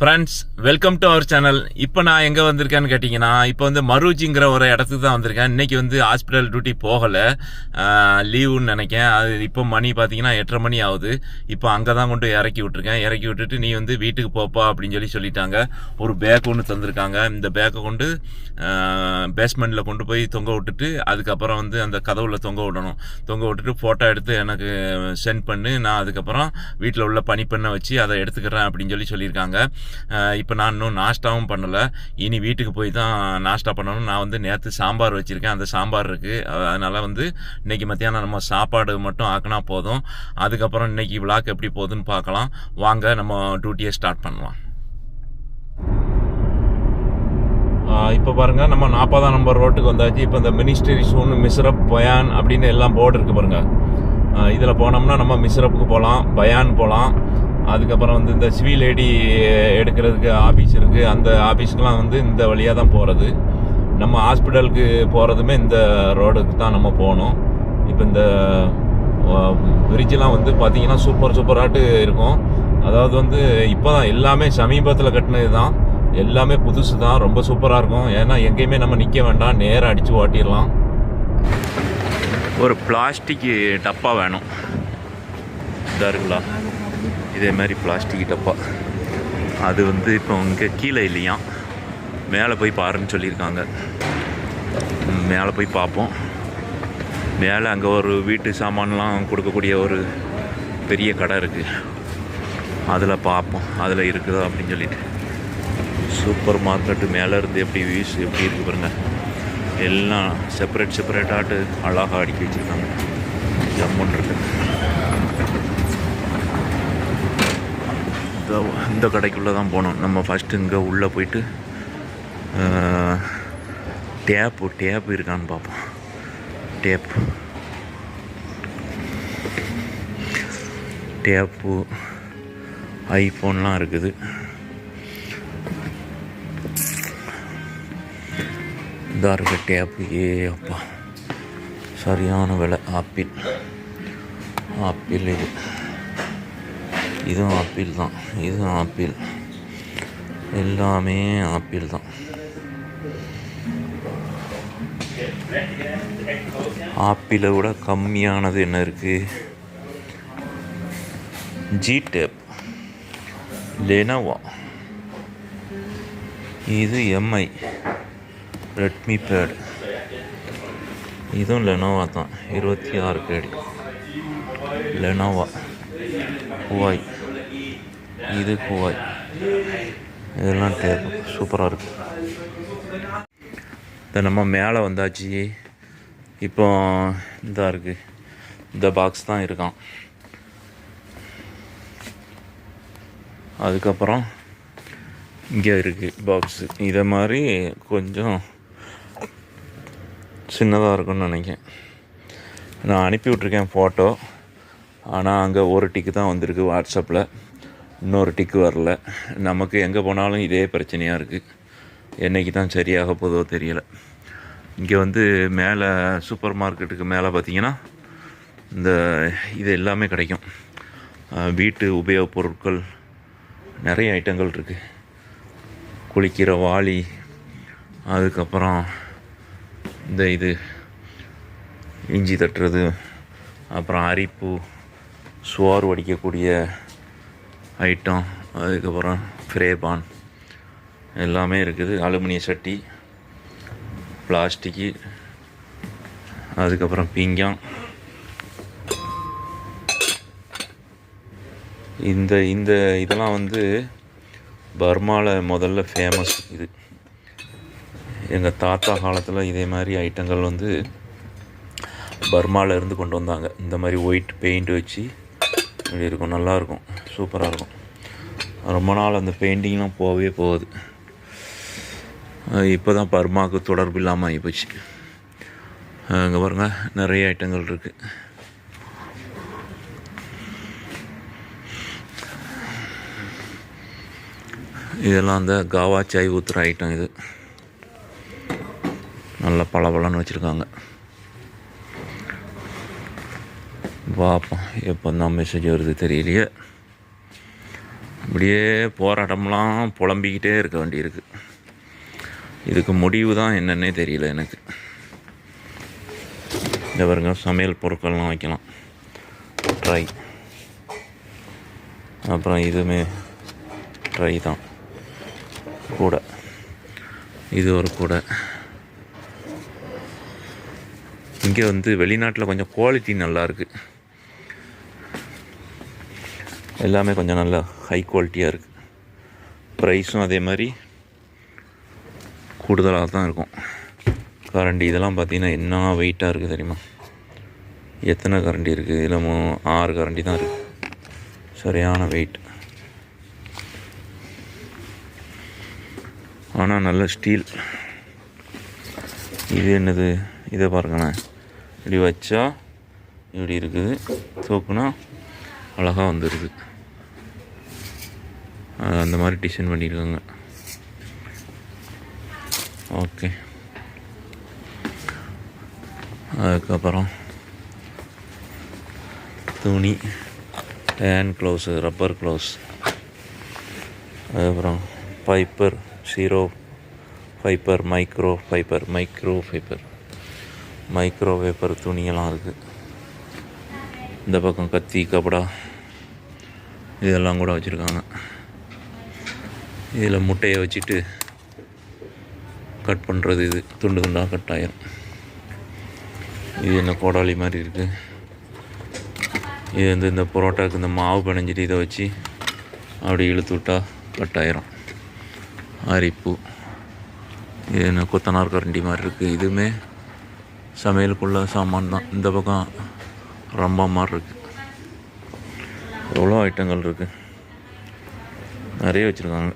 Friends welcome to our channel இப்போ நான் எங்கே வந்திருக்கேன்னு கேட்டிங்கன்னா இப்போ வந்து மருஜிங்கிற ஒரு இடத்துக்கு தான் வந்திருக்கேன். இன்றைக்கி வந்து ஹாஸ்பிட்டல் டியூட்டி போகலை. லீவுன்னு நினைக்கேன். அது இப்போ மணி பார்த்தீங்கன்னா எட்டரை மணி ஆகுது. இப்போ அங்கே தான் கொண்டு இறக்கி விட்டுருக்கேன். இறக்கி விட்டுட்டு நீ வந்து வீட்டுக்கு போப்பா அப்படின்னு சொல்லி சொல்லிட்டாங்க. ஒரு பேக் ஒன்று தந்திருக்காங்க. இந்த பேக்கை கொண்டு பேஸ்மெண்ட்டில் கொண்டு போய் தொங்க விட்டுட்டு அதுக்கப்புறம் வந்து அந்த கதவுல தொங்க விடணும். தொங்க விட்டுட்டு ஃபோட்டோ எடுத்து எனக்கு சென்ட் பண்ணு. நான் அதுக்கப்புறம் வீட்டில் உள்ள பனிப்பெண்ணை வச்சு அதை எடுத்துக்கிறேன் அப்படின்னு சொல்லி சொல்லியிருக்காங்க. இப்போ நான் இன்னும் நாஷ்டாவும் பண்ணலை. இனி வீட்டுக்கு போய் தான் நாஷ்டா பண்ணணும். நான் வந்து நேற்று சாம்பார் வச்சுருக்கேன். அந்த சாம்பார் இருக்குது அதனால் வந்து இன்னைக்கு மத்தியானம் நம்ம சாப்பாடு மட்டும் ஆக்கினா போதும். அதுக்கப்புறம் இன்னைக்கு விழாக்கு எப்படி போகுதுன்னு பார்க்கலாம். வாங்க நம்ம டியூட்டியை ஸ்டார்ட் பண்ணலாம். இப்போ பாருங்க நம்ம நாற்பதாம் நம்பர் ரோட்டுக்கு வந்தாச்சு. இப்போ இந்த மினிஸ்ட்ரி சூன் மிஸ்ரப் பயான் அப்படின்னு எல்லாம் போர்டு இருக்குது பாருங்க. இதில் போனோம்னா நம்ம மிஸ்ரப்புக்கு போகலாம் பயான் போகலாம் அதுக்கப்புறம் வந்து இந்த சிவில் ஐடி எடுக்கிறதுக்கு ஆஃபீஸ் இருக்குது அந்த ஆஃபீஸ்க்கெலாம் வந்து இந்த வழியாக தான் போகிறது நம்ம ஹாஸ்பிட்டலுக்கு போகிறதுமே இந்த ரோடுக்கு தான் நம்ம போகணும். இப்போ இந்த பிரிட்ஜெலாம் வந்து பார்த்திங்கன்னா சூப்பர் சூப்பராட்டு இருக்கும். அதாவது வந்து இப்போ தான் எல்லாமே சமீபத்தில் கட்டினது தான். எல்லாமே புதுசு தான். ரொம்ப சூப்பராக இருக்கும். ஏன்னா எங்கேயுமே நம்ம நிற்க வேண்டாம். நேராக அடித்து ஓட்டிடலாம். ஒரு பிளாஸ்டிக் டப்பா வேணும். இதாக இருக்குங்களா? இதே மாதிரி பிளாஸ்டிக் டப்பா. அது வந்து இப்போ இங்கே கீழே இல்லையா? மேலே போய் பாருன்னு சொல்லியிருக்காங்க. மேலே போய் பார்ப்போம். மேலே அங்கே ஒரு வீட்டு சாமான்லாம் கொடுக்கக்கூடிய ஒரு பெரிய கடை இருக்குது அதில் பார்ப்போம். அதில் இருக்குதா அப்படின்னு சொல்லிட்டு. சூப்பர் மார்க்கெட்டு மேலே இருந்து எப்படி வியூஸ் எப்படி இருக்கு பாருங்கள் எல்லாம் செப்பரேட் செப்பரேட்டாட்டு அழகாக அடுக்கி வச்சுருக்காங்க. ஜம்முன் இருக்குது இந்த இந்த கடைக்குள்ளே தான் போனோம். நம்ம ஃபஸ்ட்டு இங்கே உள்ளே போயிட்டு டேப்பு டேப்பு இருக்கான்னு பார்ப்போம். டேப் டேப்பு ஐஃபோன்லாம் இருக்குது. இதாக இருக்க டேப்பு. ஏ அப்பா. சரியான விலை. ஆப்பிள். ஆப்பிள் இது. இதுவும் ஆப்பிள் தான். இதுவும் ஆப்பிள் எல்லாமே ஆப்பிள் தான். ஆப்பிளை விட கம்மியானது என்ன இருக்குது ஜி டேப் லெனோவா இது எம்ஐ ரெட்மி பேட் இதுவும் லெனோவா தான். இருபத்தி ஆறு கேடி லெனோவா குவாய். இது குவாய். இதெல்லாம் தேவை சூப்பராக இருக்கு. இந்த நம்ம மேலே வந்தாச்சு. இப்போ இதாக இருக்குது இந்த பாக்ஸ் தான் இருக்கான். அதுக்கப்புறம் இங்கே இருக்குது பாக்ஸு இதை மாதிரி கொஞ்சம் சின்னதாக இருக்கும்னு நினைக்கிறேன். நான் அனுப்பி விட்ருக்கேன் ஃபோட்டோ ஆனால் அங்கே ஒரு டிக்கு தான் வந்திருக்கு வாட்ஸ்அப்பில் இன்னொரு டிக்கு வரல. நமக்கு எங்கே போனாலும் இதே பிரச்சனையாக இருக்குது என்னைக்கு தான் சரியாக போதோ தெரியலை. இங்கே வந்து மேலே சூப்பர் மார்க்கெட்டுக்கு மேலே பார்த்தீங்கன்னா இந்த இது எல்லாமே கிடைக்கும். வீட்டு உபயோகப் பொருட்கள் நிறைய ஐட்டங்கள் இருக்குது குளிக்கிற வாளி அதுக்கப்புறம் இந்த இது இஞ்சி தட்டுறது அப்புறம் அரிப்பு சுவார் வடிக்கக்கூடிய ஐட்டம் அதுக்கப்புறம் ஃப்ரேபான் எல்லாமே இருக்குது. அலுமினிய சட்டி பிளாஸ்டிக்கு அதுக்கப்புறம் பீங்கான் இந்த இந்த இதெல்லாம் வந்து பர்மாவில் முதல்ல ஃபேமஸ் இது. எங்கள் தாத்தா காலத்தில் இதே மாதிரி ஐட்டங்கள் வந்து பர்மாவில் இருந்து கொண்டு வந்தாங்க. இந்த மாதிரி ஒயிட் பெயிண்ட் வச்சு இப்படி இருக்கும் நல்லாயிருக்கும் சூப்பராக இருக்கும். ரொம்ப நாள் அந்த பெயிண்டிங்லாம் போகவே போகுது. இப்போ தான் பர்மாவுக்கு தொடர்பு இல்லாமல் ஆகிப்போச்சு. அங்கே பாருங்கள் நிறைய ஐட்டங்கள் இருக்குது இதெல்லாம் அந்த காவா சாய் ஊற்றுற ஐட்டம் இது. நல்லா பளபளன்னு வச்சுருக்காங்க. பார்ப்போம் எப்போ தான் மெசேஜ் வருது தெரியலையே. இப்படியே போராட்டம்லாம் புலம்பிக்கிட்டே இருக்க வேண்டியிருக்கு. இதுக்கு முடிவு தான் என்னன்னே தெரியல எனக்கு. இந்த பாருங்க சமையல் பொருட்கள்லாம் வைக்கலாம். ட்ரை அப்புறம் இதுவுமே ட்ரை தான். கூடை. இது ஒரு கூடை. இங்கே வந்து வெளிநாட்டில் கொஞ்சம் குவாலிட்டி நல்லாயிருக்கு. எல்லாமே கொஞ்சம் நல்லா ஹை குவாலிட்டியாக இருக்குது ப்ரைஸும் அதே மாதிரி கூடுதலாக தான் இருக்கும். கரண்டி இதெல்லாம் பார்த்திங்கன்னா என்ன வெயிட்டாக இருக்குது தெரியுமா? எத்தனை கரண்டி இருக்குது இதில் மூ- ஆறு கரண்டி தான் இருக்குது சரியான வெயிட் ஆனால் நல்ல ஸ்டீல் இது என்னது? இதை பாருங்களேன். இப்படி வச்சா இப்படி இருக்குது. தூக்குனா அழகாக வந்துடுது அந்த மாதிரி டிசைன் பண்ணியிருக்காங்க. ஓகே அதுக்கப்புறம் துணி ஹேண்ட் க்ளவுஸு ரப்பர் க்ளவுஸ் அதுக்கப்புறம் fibre zero fibre micro fibre micro fibre micro fibre துணியெல்லாம் இருக்குது இந்த பக்கம் கத்தி கபடா இதெல்லாம் கூட வச்சுருக்காங்க. இதில் முட்டையை வச்சுட்டு கட் பண்ணுறது இது துண்டு துண்டாக கட் ஆயிரும். இது என்ன கோடாளி மாதிரி இருக்குது இது வந்து இந்த பரோட்டாவுக்கு இந்த மாவு பிணைஞ்சிட்டு இதை வச்சு அப்படி இழுத்து விட்டா கட் ஆயிரும். அரிப்பு. இது என்ன கொத்தனார் கரண்டி மாதிரி இருக்குது இதுவுமே சமையலுக்குள்ள சாமான் தான். இந்த பக்கம் ரொம்ப மாதிரி இருக்குது எவ்வளோ ஐட்டங்கள் இருக்குது நிறைய வச்சுருக்காங்க.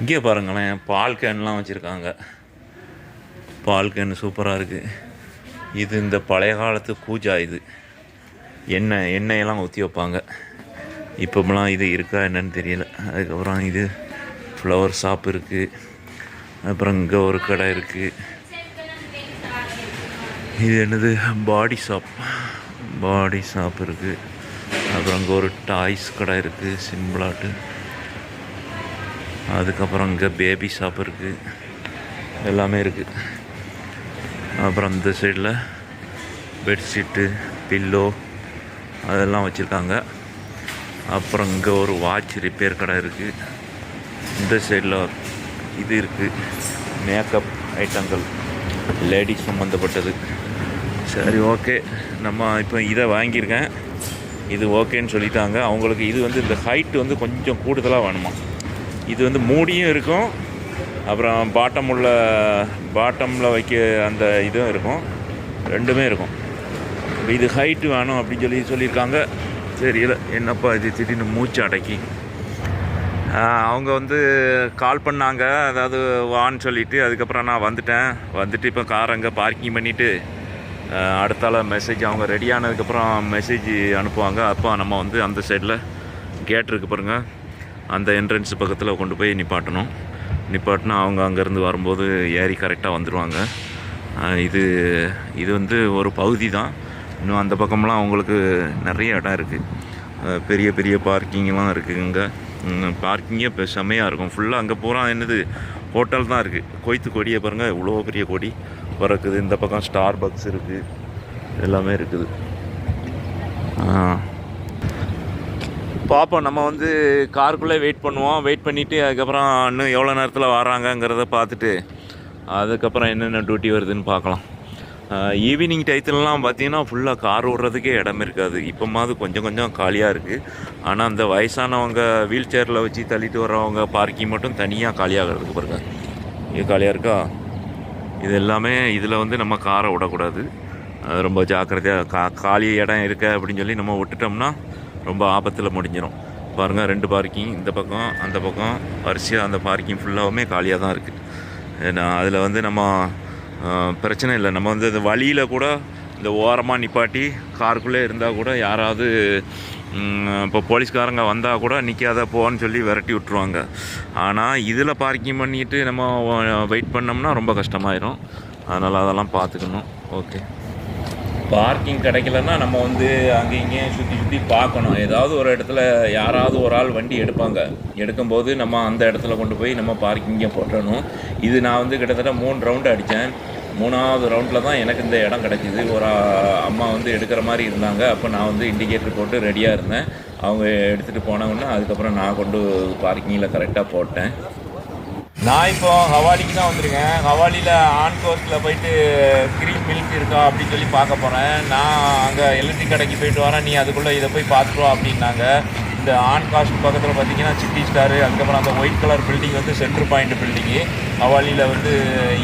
இங்கே பாருங்களேன் பால் கேன்லாம் வச்சுருக்காங்க. பால் கேன் சூப்பராக இருக்குது இது இந்த பழைய காலத்து கூஜா இது. எண்ணெய் எண்ணெயெல்லாம் ஊற்றி வைப்பாங்க. இப்போலாம் இது இருக்கா என்னன்னு தெரியல. அதுக்கப்புறம் இது ஃப்ளவர் ஷாப் இருக்குது அப்புறம் இங்கே ஒரு கடை இருக்குது இது என்னது? பாடி ஷாப். பாடி ஷாப் இருக்குது அப்புறம் அங்கே ஒரு டாய்ஸ் கடை இருக்குது சிம்பிளாட்டு. அதுக்கப்புறம் இங்கே பேபி ஷாப் இருக்குது எல்லாமே இருக்குது அப்புறம் இந்த சைடில் பெட்ஷீட்டு பில்லோ அதெல்லாம் வச்சுருக்காங்க. அப்புறம் இங்கே ஒரு வாட்ச் ரிப்பேர் கடை இருக்குது இந்த சைடில் இது இருக்குது மேக்கப் ஐட்டங்கள் லேடிஸ் சம்மந்தப்பட்டது சரி ஓகே நம்ம இப்போ இதை வாங்கியிருக்கேன். இது ஓகேன்னு சொல்லிட்டாங்க. அவங்களுக்கு இது வந்து இந்த ஹைட் வந்து கொஞ்சம் கூடுதலாக வேணுமா? இது வந்து மூடியும் இருக்கும். அப்புறம் பாட்டம் உள்ள பாட்டமில் வைக்க அந்த இதுவும் இருக்கும். ரெண்டுமே இருக்கும். இது ஹைட்டு வேணும் அப்படின்னு சொல்லி சொல்லியிருக்காங்க. தெரியல என்னப்பா இது திடீர்னு மூச்சு அடக்கி. அவங்க வந்து கால் பண்ணாங்க. அதாவது வான்னு சொல்லிவிட்டு அதுக்கப்புறம் நான் வந்துட்டேன். வந்துட்டு இப்போ கார் அங்கே பார்க்கிங் பண்ணிவிட்டு அடுத்தால மெசேஜ் அவங்க ரெடி ஆனதுக்கப்புறம் மெசேஜ் அனுப்புவாங்க. அப்போ நம்ம வந்து அந்த சைடில் கேட் பாருங்கள் அந்த என்ட்ரன்ஸ் பக்கத்தில் கொண்டு போய் நிப்பாட்டணும். நிப்பாட்டினா அவங்க அங்கேருந்து வரும்போது ஏறி கரெக்டாக வந்துடுவாங்க இது இது வந்து ஒரு பகுதி தான். இன்னும் அந்த பக்கம்லாம் அவங்களுக்கு நிறைய இடம் இருக்குது பெரிய பெரிய பார்க்கிங்லாம் இருக்குது இங்கே. பார்க்கிங்கே இப்போ செம்மையாக இருக்கும். ஃபுல்லாக அங்கே பூரா என்னது ஹோட்டல் தான் இருக்குது கொய்த்து கொடியை பாருங்கள் இவ்வளோ பெரிய கொடி பறக்குது. இந்த பக்கம் ஸ்டார் பக்ஸ் இருக்குது எல்லாமே இருக்குது. பார்ப்போம் நம்ம வந்து காருக்குள்ளே வெயிட் பண்ணுவோம். வெயிட் பண்ணிவிட்டு அதுக்கப்புறம் இன்னும் எவ்வளோ நேரத்தில் வராங்கங்கிறத பார்த்துட்டு அதுக்கப்புறம் என்னென்ன டியூட்டி வருதுன்னு பார்க்கலாம். ஈவினிங் டயத்துலலாம் பார்த்தீங்கன்னா ஃபுல்லாக கார் விட்றதுக்கே இடம் இருக்காது. இப்போமாவது கொஞ்சம் கொஞ்சம் காலியாக இருக்குது ஆனால் அந்த வயசானவங்க வீல் சேரில் வச்சு தள்ளிட்டு வர்றவங்க பார்க்கிங் மட்டும் தனியாக காலியாகிறதுக்கு பாருங்க. இது காலியாக இருக்கா? இது எல்லாமே இதில் வந்து நம்ம காரை விடக்கூடாது. அது ரொம்ப ஜாக்கிரதையாக கா காலி இடம் இருக்க அப்படின்னு சொல்லி நம்ம விட்டுட்டோம்னா ரொம்ப ஆபத்தில் முடிஞ்சிடும் பாருங்கள் ரெண்டு பார்க்கிங் இந்த பக்கம் அந்த பக்கம் வரிசையாக அந்த பார்க்கிங் ஃபுல்லாகவுமே காலியாக தான் இருக்குது ஏன்னா அதில் வந்து நம்ம பிரச்சனை இல்லை. நம்ம வந்து இந்த வழியில் கூட இந்த ஓரமாக நிப்பாட்டி காருக்குள்ளே இருந்தால் கூட யாராவது இப்போ போலீஸ்காரங்க வந்தால் கூட நிற்காத போன்னு சொல்லி விரட்டி விட்ருவாங்க ஆனால் இதில் பார்க்கிங் பண்ணிட்டு நம்ம வெயிட் பண்ணோம்னா ரொம்ப கஷ்டமாயிரும். அதனால் அதெல்லாம் பார்த்துக்கணும். ஓகே பார்க்கிங் கிடைக்கலன்னா நம்ம வந்து அங்கே இங்கேயும் சுற்றி சுற்றி பார்க்கணும். ஏதாவது ஒரு இடத்துல யாராவது ஒரு ஆள் வண்டி எடுப்பாங்க. எடுக்கும்போது நம்ம அந்த இடத்துல கொண்டு போய் நம்ம பார்க்கிங்கே போட்டணும். இது நான் வந்து கிட்டத்தட்ட மூணு ரவுண்டு அடித்தேன். மூணாவது ரவுண்டில் தான் எனக்கு இந்த இடம் கிடச்சிது. ஒரு அம்மா வந்து எடுக்கிற மாதிரி இருந்தாங்க. அப்போ நான் வந்து இண்டிகேட்டர் போட்டு ரெடியாக இருந்தேன். அவங்க எடுத்துகிட்டு போனவுடனே அதுக்கப்புறம் நான் கொண்டு பார்க்கிங்கில் கரெக்டாக போட்டேன். நான் இப்போ ஹவாலிக்கு தான் வந்திருக்கேன். ஹவாலியில் ஆன் கோர்ஸில் போயிட்டு க்ரீம் மில்க் இருக்கா அப்படின்னு சொல்லி பார்க்க போகிறேன் நான் அங்கே எலக்ட்ரிக் கடைக்கு போயிட்டு வரேன். நீ அதுக்குள்ளே இதை போய் பார்த்துட்டு வா அப்படின்னாங்க. இந்த ஆன் காஸ்ட் பக்கத்தில் பார்த்தீங்கன்னா சிட்டி ஸ்டாரு அதுக்கப்புறம் அந்த ஒயிட் கலர் பில்டிங் வந்து சென்ட்ரு பாயிண்ட் பில்டிங்கு ஹவாலியில் வந்து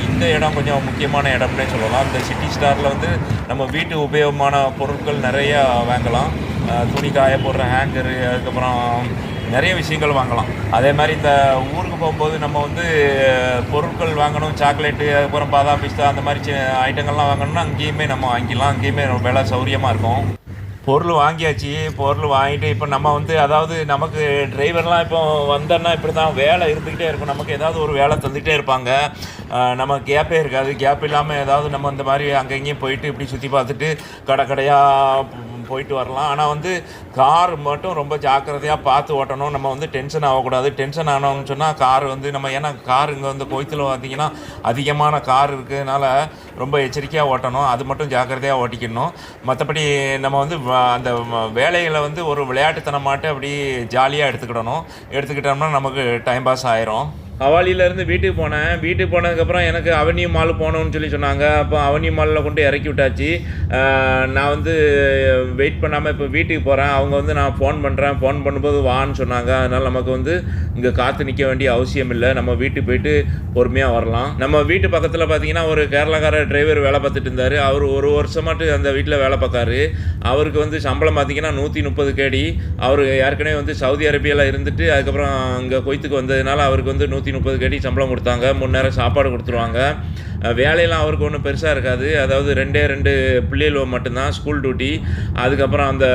இந்த இடம் கொஞ்சம் முக்கியமான இடம்னே சொல்லலாம். இந்த சிட்டி ஸ்டாரில் வந்து நம்ம வீட்டு உபயோகமான பொருட்கள் நிறையா வாங்கலாம். துணி காய போடுற ஹேங்கரு அதுக்கப்புறம் நிறைய விஷயங்கள் வாங்கலாம். அதே மாதிரி இந்த ஊருக்கு போகும்போது நம்ம வந்து பொருட்கள் வாங்கணும் சாக்லேட்டு அதுக்கப்புறம் பாதாம் பிஸ்தா அந்த மாதிரி ஐட்டங்கள்லாம் வாங்கணும்னா அங்கேயுமே நம்ம வாங்கிக்கலாம். அங்கேயுமே விலை சௌரியமாக இருக்கும். பொருள் வாங்கியாச்சு பொருள் வாங்கிட்டு இப்போ நம்ம வந்து அதாவது நமக்கு டிரைவர்லாம் இப்போ வந்தோன்னா இப்படி தான் வேலை இருந்துக்கிட்டே இருக்கும். நமக்கு ஏதாவது ஒரு வேலை தந்துக்கிட்டே இருப்பாங்க. நம்ம கேப்பே இருக்காது. கேப் இல்லாமல் ஏதாவது நம்ம இந்த மாதிரி அங்கே இங்கேயும் போயிட்டு இப்படி சுற்றி பார்த்துட்டு கடை கடையாக போயிட்டு வரலாம். ஆனால் வந்து கார் மட்டும் ரொம்ப ஜாக்கிரதையாக பார்த்து ஓட்டணும். நம்ம வந்து டென்ஷன் ஆகக்கூடாது. டென்ஷன் ஆனோம்னு சொன்னால் கார் வந்து நம்ம ஏன்னா கார் இங்கே வந்து கோயத்தில் பார்த்தீங்கன்னா அதிகமான கார் இருக்கிறதுனால ரொம்ப எச்சரிக்கையாக ஓட்டணும். அது மட்டும் ஜாக்கிரதையாக ஓட்டிக்கணும். மற்றபடி நம்ம வந்து வ- அந்த வேலைகளை வந்து ஒரு விளையாட்டுத்தனமாட்டு அப்படி ஜாலியாக எடுத்துக்கிடணும். எடுத்துக்கிட்டோம்னா நமக்கு டைம் பாஸ் ஆயிரும். ஹவாலியிலேருந்து வீட்டுக்கு போனேன். வீட்டுக்கு போனதுக்கப்புறம் எனக்கு அவனியூ மால் போகணும்னு சொல்லி சொன்னாங்க. அப்போ அவனியூ மாலில் கொண்டு இறக்கி விட்டாச்சு. நான் வந்து வெயிட் பண்ணாமல் இப்போ வீட்டுக்கு போகிறேன் அவங்க வந்து நான் ஃபோன் பண்ணுறேன் ஃபோன் பண்ணும்போது வான்னு சொன்னாங்க. அதனால் நமக்கு வந்து இங்கே காத்து நிற்க வேண்டிய அவசியம் இல்லை. நம்ம வீட்டுக்கு போயிட்டு பொறுமையாக வரலாம். நம்ம வீட்டு பக்கத்தில் பார்த்தீங்கன்னா ஒரு கேரளாக்கார டிரைவர் வேலை பார்த்துட்டு இருந்தார். அவர் ஒரு வருஷமாட்டு அந்த வீட்டில் வேலை பார்க்காரு அவருக்கு வந்து சம்பளம் பார்த்தீங்கன்னா நூற்றி முப்பது கேடி அவர் ஏற்கனவே வந்து சவுதி அரேபியாவில் இருந்துட்டு அதுக்கப்புறம் அங்கே கொய்த்துக்கு வந்ததுனால அவருக்கு வந்து நூற்றி முப்பது கேட்டி சம்பளம் கொடுத்தாங்க. மூணு நேரம் சாப்பாடு கொடுத்துருவாங்க. வேலையெல்லாம் அவருக்கு ஒன்றும் பெருசாக இருக்காது. அதாவது ரெண்டே ரெண்டு பிள்ளைகளும் மட்டும்தான் ஸ்கூல் டியூட்டி அதுக்கப்புறம் அந்த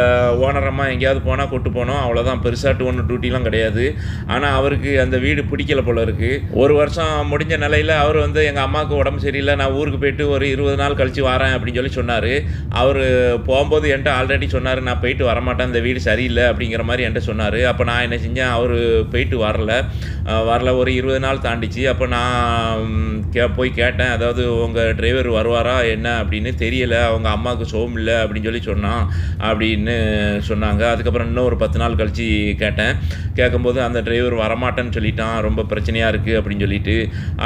ஓனரம்மா எங்கேயாவது போனால் கூட்டு போனோம் அவ்வளோதான் பெருசாட்டு ஒன்று டியூட்டிலாம் கிடையாது. ஆனால் அவருக்கு அந்த வீடு பிடிக்கல போல இருக்குது ஒரு வருஷம் முடிஞ்ச நிலையில் அவர் வந்து எங்கள் அம்மாவுக்கு உடம்பு சரியில்லை. நான் ஊருக்கு போயிட்டு ஒரு இருபது நாள் கழித்து வரேன் அப்படின்னு சொல்லி சொன்னார். அவர் போகும்போது என்கிட்ட ஆல்ரெடி சொன்னார் நான் போயிட்டு வரமாட்டேன். இந்த வீடு சரியில்லை. அப்படிங்கிற மாதிரி என்கிட்ட சொன்னார். அப்போ நான் என்ன செஞ்சேன்? அவர் போயிட்டு வரல. வரல. ஒரு இருபது நாள் தாண்டிச்சு. அப்போ நான் கே போய் கேட்டேன். அதாவது உங்கள் டிரைவர் வருவாரா என்ன அப்படின்னு தெரியல அவங்க அம்மாவுக்கு சோம் இல்லை அப்படின்னு சொல்லி சொன்னான் அப்படின்னு சொன்னாங்க. அதுக்கப்புறம் இன்னும் ஒரு பத்து நாள் கழித்து கேட்டேன். கேட்கும்போது அந்த டிரைவர் வரமாட்டேன்னு சொல்லிட்டான் ரொம்ப பிரச்சனையாக இருக்குது அப்படின்னு சொல்லிட்டு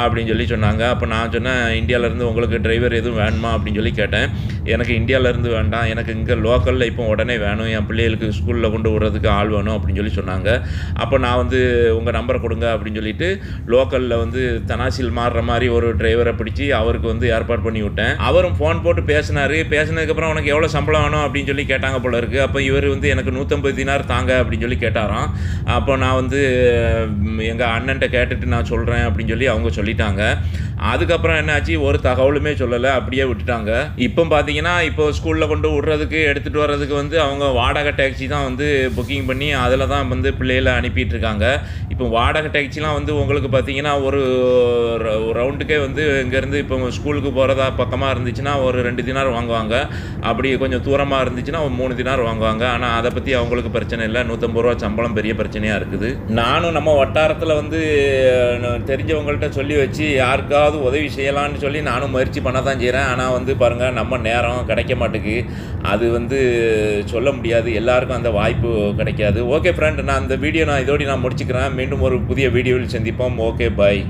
அப்படின்னு சொல்லி சொன்னாங்க. அப்போ நான் சொன்னேன் இந்தியாவிலேருந்து உங்களுக்கு டிரைவர் எதுவும் வேணுமா? அப்படின்னு சொல்லி கேட்டேன். எனக்கு இந்தியாவிலேருந்து வேண்டாம். எனக்கு இங்கே லோக்கலில் இப்போ உடனே வேணும். என் பிள்ளைகளுக்கு ஸ்கூலில் கொண்டு விடுறதுக்கு ஆள் வேணும். அப்படின்னு சொல்லி சொன்னாங்க. அப்போ நான் வந்து உங்கள் நம்பரை கொடுங்க. அப்படின்னு சொல்லிட்டு லோக்கலில் வந்து தனாசில் மாறுற மாதிரி ஒரு டிரைவரை பிடிச்சி அவருக்கு வந்து ஏற்பாடு பண்ணி விட்டேன். அவரும் ஃபோன் போட்டு பேசினார். பேசினதுக்கப்புறம் உனக்கு எவ்வளோ சம்பளம் வேணும் அப்படின்னு சொல்லி கேட்டாங்க போல இருக்குது அப்போ இவர் வந்து எனக்கு நூற்றம்பது தினார் தாங்க அப்படின்னு சொல்லி கேட்டாராம். அப்போ நான் வந்து எங்கள் அண்ணன்ட்ட கேட்டுட்டு நான் சொல்கிறேன் அப்படின்னு சொல்லி அவங்க சொல்லிட்டாங்க. அதுக்கப்புறம் என்னாச்சு? ஒரு தகவலுமே சொல்லலை. அப்படியே விட்டுட்டாங்க. இப்போ பார்த்தீங்கன்னா இப்போ ஸ்கூலில் கொண்டு விடுறதுக்கு எடுத்துகிட்டு வர்றதுக்கு வந்து அவங்க வாடகை டேக்ஸி தான் வந்து புக்கிங் பண்ணி அதில் தான் வந்து பிள்ளைகளை அனுப்பிட்டு இருக்காங்க. இப்போ வாடகை டேக்ஸிலாம் வந்து உங்களுக்கு பார்த்தீங்கன்னா ஒரு ஒரு ரவுண்டுக்கே வந்து இங்கேருந்து இப்போ ஸ்கூலுக்கு போகிறதா பக்கமாக இருந்துச்சுன்னா ஒரு ரெண்டு தினார் வாங்குவாங்க. அப்படி கொஞ்சம் தூரமாக இருந்துச்சுன்னா ஒரு மூணு தினார் வாங்குவாங்க. ஆனால் அதை பற்றி அவங்களுக்கு பிரச்சனை இல்லை. நூற்றம்பது ரூபா சம்பளம் பெரிய பிரச்சனையாக இருக்குது. நானும் நம்ம வட்டாரத்தில் வந்து தெரிஞ்சவங்கள்ட்ட சொல்லி வச்சு யாருக்காவது உதவி செய்யலான்னு சொல்லி நானும் முயற்சி பண்ண தான் செய்கிறேன் ஆனால் வந்து பாருங்கள் நம்ம நேரம் கிடைக்க மாட்டேங்குது அது வந்து சொல்ல முடியாது. எல்லாருக்கும் அந்த வாய்ப்பு கிடைக்காது. ஓகே ஃப்ரெண்ட் நான் அந்த வீடியோ நான் இதோடு நான் முடிச்சுக்கிறேன். மீண்டும் ஒரு புதிய வீடியோவில் சந்திப்போம். Okay bye